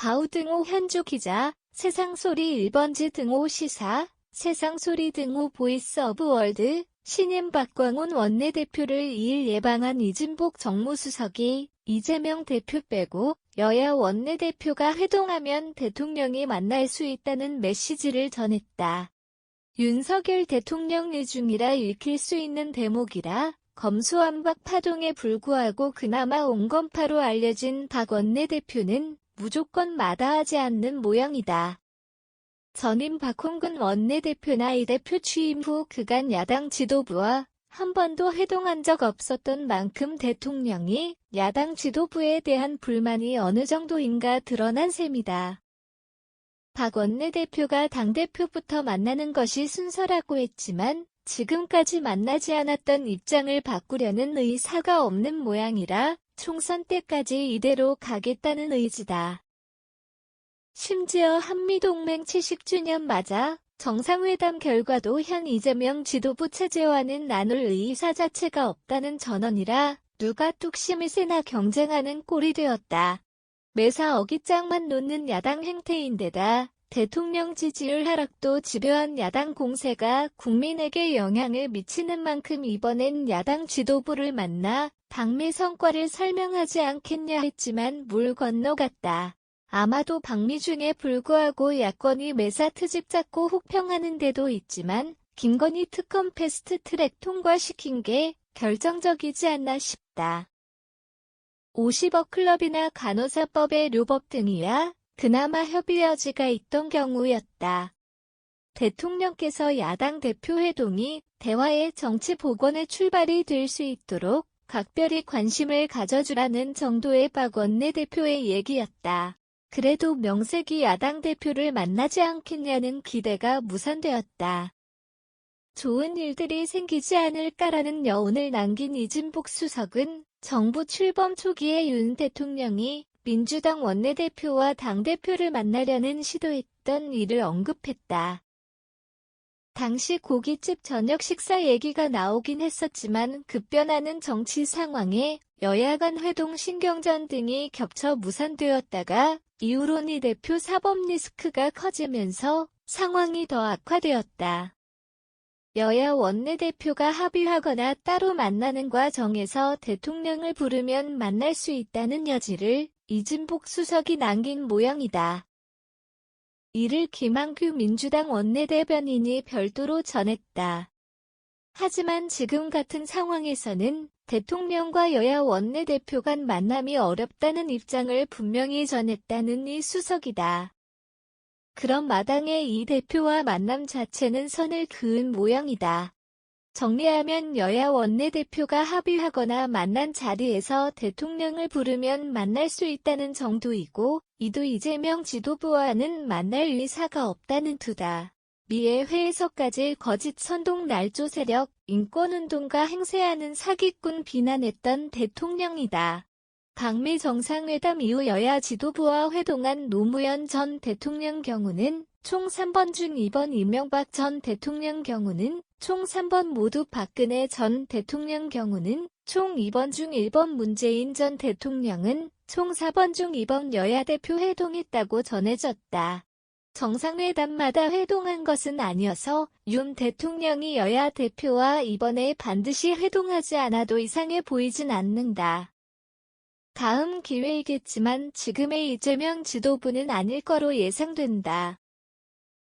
바우 등호 현주 기자, 세상소리 1번지 등호 시사, 세상소리 등호 보이스 오브 월드, 신임 박광훈 원내대표를 2일 예방한 이진복 정무수석이 이재명 대표 빼고 여야 원내대표가 회동하면 대통령이 만날 수 있다는 메시지를 전했다. 윤석열 대통령 일중이라 읽힐 수 있는 대목이라 검수완박 파동에 불구하고 그나마 온건파로 알려진 박 원내대표는 무조건 마다하지 않는 모양이다. 전임 박홍근 원내대표나 이 대표 취임 후 그간 야당 지도부와 한 번도 회동한 적 없었던 만큼 대통령이 야당 지도부에 대한 불만이 어느 정도인가 드러난 셈이다. 박 원내대표가 당대표부터 만나는 것이 순서라고 했지만 지금까지 만나지 않았던 입장을 바꾸려는 의사가 없는 모양이라 총선 때까지 이대로 가겠다는 의지다. 심지어 한미동맹 70주년 맞아 정상회담 결과도 현 이재명 지도부 체제와는 나눌 의사 자체가 없다는 전언이라 누가 뚝심을 세나 경쟁하는 꼴이 되었다. 매사 어깃장만 놓는 야당 행태인데다 대통령 지지율 하락도 집요한 야당 공세가 국민에게 영향을 미치는 만큼 이번엔 야당 지도부를 만나 당내 성과를 설명하지 않겠냐 했지만 물 건너갔다. 아마도 방미 중에 불구하고 야권이 매사 트집 잡고 혹평하는 데도 있지만 김건희 특검 패스트 트랙 통과시킨 게 결정적이지 않나 싶다. 50억 클럽이나 간호사법의 료법 등이야 그나마 협의 여지가 있던 경우였다. 대통령께서 야당 대표 회동이 대화의 정치 복원의 출발이 될 수 있도록 각별히 관심을 가져주라는 정도의 박 원내대표의 얘기였다. 그래도 명색이 야당 대표를 만나지 않겠냐는 기대가 무산되었다. 좋은 일들이 생기지 않을까라는 여운을 남긴 이진복 수석은 정부 출범 초기에 윤 대통령이 민주당 원내대표와 당대표를 만나려는 시도했던 일을 언급했다. 당시 고깃집 저녁 식사 얘기가 나오긴 했었지만 급변하는 정치 상황에 여야 간 회동 신경전 등이 겹쳐 무산되었다가 이후론 이 대표 사법 리스크가 커지면서 상황이 더 악화되었다. 여야 원내대표가 합의하거나 따로 만나는 과정에서 대통령을 부르면 만날 수 있다는 여지를 이진복 수석이 남긴 모양이다. 이를 김한규 민주당 원내대변인이 별도로 전했다. 하지만 지금 같은 상황에서는 대통령과 여야 원내대표 간 만남이 어렵다는 입장을 분명히 전했다는 이 수석이다. 그런 마당에 이 대표와 만남 자체는 선을 그은 모양이다. 정리하면 여야 원내대표가 합의하거나 만난 자리에서 대통령을 부르면 만날 수 있다는 정도이고 이도 이재명 지도부와는 만날 의사가 없다는 투다. 미의 회에서까지 거짓 선동 날조 세력, 인권운동가 행세하는 사기꾼 비난했던 대통령이다. 방미 정상회담 이후 여야 지도부와 회동한 노무현 전 대통령 경우는 총 3번 중 2번 이명박 전 대통령 경우는 총 3번 모두 박근혜 전 대통령 경우는 총 2번 중 1번 문재인 전 대통령은 총 4번 중 2번 여야 대표 회동했다고 전해졌다. 정상회담마다 회동한 것은 아니어서 윤 대통령이 여야 대표와 이번에 반드시 회동하지 않아도 이상해 보이진 않는다. 다음 기회이겠지만 지금의 이재명 지도부는 아닐 거로 예상된다.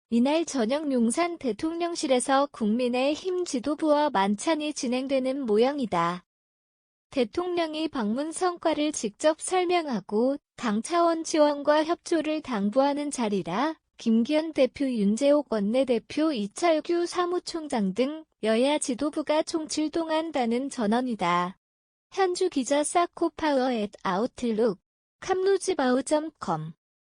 이날 저녁 용산 대통령실에서 국민의힘 지도부와 만찬이 진행되는 모양이다. 대통령이 방문 성과를 직접 설명하고 당 차원 지원과 협조를 당부하는 자리라 김기현 대표 윤재옥 원내대표 이철규 사무총장 등 여야 지도부가 총 출동한다는 전언이다. 현주 기자 사코파워 앳 아웃룩 캄루지바우.com